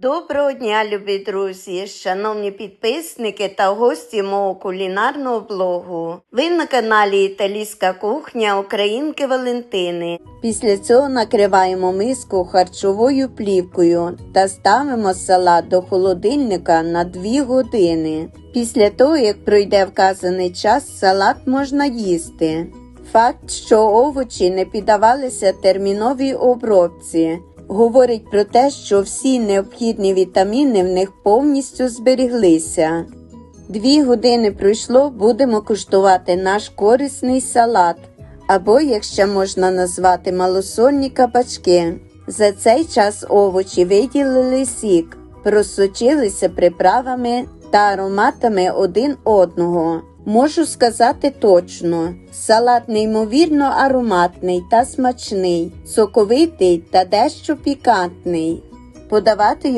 Доброго дня, любі друзі, шановні підписники та гості мого кулінарного блогу. Ви на каналі Італійська кухня Українки Валентини. Після цього накриваємо миску харчовою плівкою та ставимо салат до холодильника на 2 години. Після того, як пройде вказаний час, салат можна їсти. Факт, що овочі не піддавалися терміновій обробці, говорить про те, що всі необхідні вітаміни в них повністю зберіглися. Дві години пройшло, будемо куштувати наш корисний салат, або, як ще можна назвати, малосольні кабачки. За цей час овочі виділили сік, просочилися приправами та ароматами один одного. Можу сказати точно, салат неймовірно ароматний та смачний, соковитий та дещо пікантний. Подавати